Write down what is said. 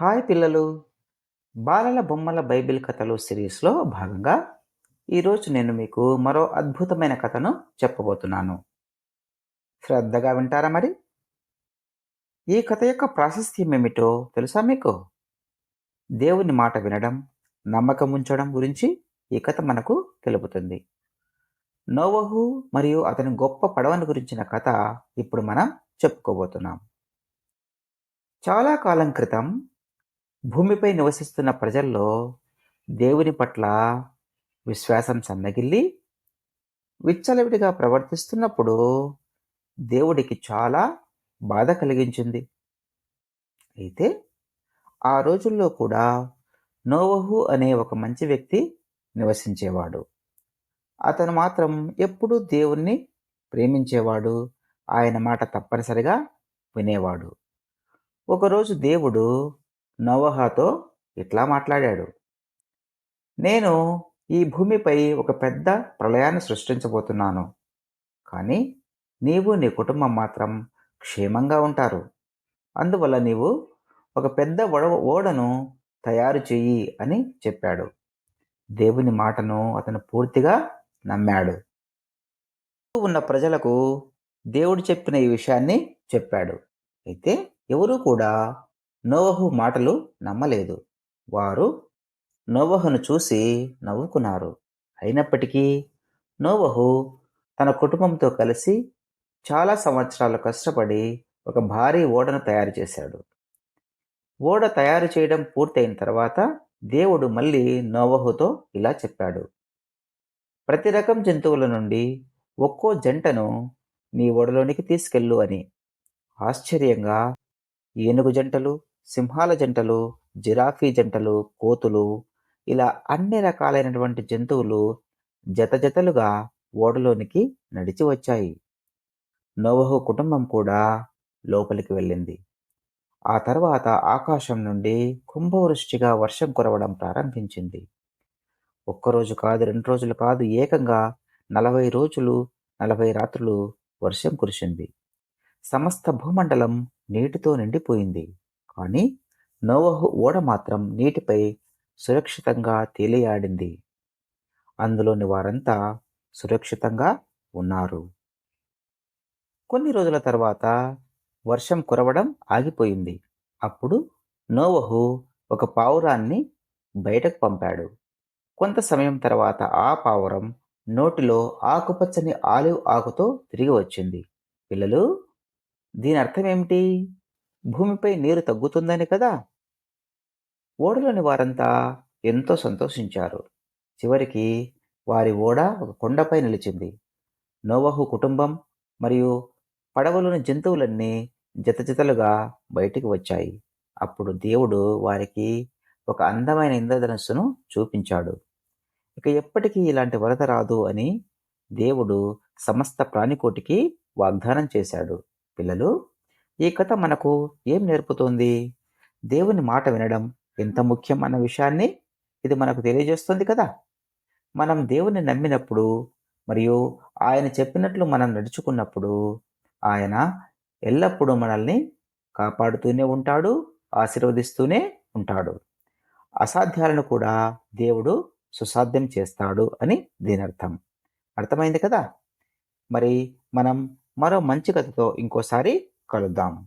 Hi పిల్లలు. బాలల బొమ్మల బైబిల్ కథలు సిరీస్లో భాగంగా ఈరోజు నేను మీకు మరో అద్భుతమైన కథను చెప్పబోతున్నాను. శ్రద్ధగా వింటారా మరి? ఈ కథ యొక్క ప్రాశస్త్యం ఏమిటో తెలుసా మీకు? దేవుని మాట వినడం నమ్మకం ఉంచడం గురించి ఈ కథ మనకు తెలుపుతుంది. నోవహు మరియు అతని గొప్ప పడవను గురించిన కథ ఇప్పుడు మనం చెప్పుకోబోతున్నాం. చాలా కాలం క్రితం భూమిపై నివసిస్తున్న ప్రజల్లో దేవుని పట్ల విశ్వాసం సన్నగిల్లి విచ్చలవిడిగా ప్రవర్తిస్తున్నప్పుడు దేవుడికి చాలా బాధ కలిగించింది. అయితే ఆ రోజుల్లో కూడా నోవహు అనే ఒక మంచి వ్యక్తి నివసించేవాడు. అతను మాత్రం ఎప్పుడూ దేవుణ్ణి ప్రేమించేవాడు. ఆయన మాట తప్పనిసరిగా వినేవాడు. ఒకరోజు దేవుడు నోవహాతో ఇట్లా మాట్లాడాడు. నేను ఈ భూమిపై ఒక పెద్ద ప్రళయాన్ని సృష్టించబోతున్నాను. కానీ నీవు నీ కుటుంబం మాత్రం క్షేమంగా ఉంటారు. అందువల్ల నీవు ఒక పెద్ద ఓడ ఓడను తయారు చెయ్యి అని చెప్పాడు. దేవుని మాటను అతను పూర్తిగా నమ్మాడు. ఉన్న ప్రజలకు దేవుడు చెప్పిన ఈ విషయాన్ని చెప్పాడు. అయితే ఎవరూ కూడా నోవహు మాటలు నమ్మలేదు. వారు నోవహును చూసి నవ్వుకున్నారు. అయినప్పటికీ నోవహు తన కుటుంబంతో కలిసి చాలా సంవత్సరాలు కష్టపడి ఒక భారీ ఓడను తయారు చేశాడు. ఓడ తయారు చేయడం పూర్తయిన తర్వాత దేవుడు మళ్ళీ నోవహుతో ఇలా చెప్పాడు. ప్రతి రకం జంతువుల నుండి ఒక్కో జంటను నీ ఓడలోనికి తీసుకెళ్ళు అని. ఆశ్చర్యంగా ఏనుగు జంటలు సింహాల జంటలు జిరాఫీ జంటలు కోతులు ఇలా అన్ని రకాలైనటువంటి జంతువులు జత జతలుగా ఓడలోనికి నడిచి వచ్చాయి. నోవహు కుటుంబం కూడా లోపలికి వెళ్ళింది. ఆ తర్వాత ఆకాశం నుండి కుంభవృష్టిగా వర్షం కురవడం ప్రారంభించింది. ఒక్కరోజు కాదు రెండు రోజులు కాదు ఏకంగా నలభై రోజులు నలభై రాత్రులు వర్షం కురిసింది. సమస్త భూమండలం నీటితో నిండిపోయింది. కానీ నోవహు ఓడ మాత్రం నీటిపై సురక్షితంగా తేలియాడింది. అందులోని వారంతా సురక్షితంగా ఉన్నారు. కొన్ని రోజుల తర్వాత వర్షం కురవడం ఆగిపోయింది. అప్పుడు నోవహు ఒక పావురాన్ని బయటకు పంపాడు. కొంత సమయం తర్వాత ఆ పావురం నోటిలో ఆకుపచ్చని ఆలివ్ ఆకుతో తిరిగి వచ్చింది. పిల్లలు దీని అర్థం ఏమిటి భూమిపై నీరు తగ్గుతుందని కదా? ఓడలోని వారంతా ఎంతో సంతోషించారు. చివరికి వారి ఓడ ఒక కొండపై నిలిచింది. నోవహు కుటుంబం మరియు పడవలోని జంతువులన్నీ జతజతలుగా బయటికి వచ్చాయి. అప్పుడు దేవుడు వారికి ఒక అందమైన ఇంద్రధనస్సును చూపించాడు. ఇక ఎప్పటికీ ఇలాంటి వరద రాదు అని దేవుడు సమస్త ప్రాణికోటికి వాగ్దానం చేశాడు. పిల్లలు ఈ కథ మనకు ఏం నేర్పుతోంది? దేవుని మాట వినడం ఎంత ముఖ్యం అన్న విషయాన్ని ఇది మనకు తెలియజేస్తుంది కదా. మనం దేవుని నమ్మినప్పుడు మరియు ఆయన చెప్పినట్లు మనం నడుచుకున్నప్పుడు ఆయన ఎల్లప్పుడూ మనల్ని కాపాడుతూనే ఉంటాడు ఆశీర్వదిస్తూనే ఉంటాడు. అసాధ్యాలను కూడా దేవుడు సుసాధ్యం చేస్తాడు అని దీని అర్థం. అర్థమైంది కదా? మరి మనం మరో మంచి కథతో ఇంకోసారి кардан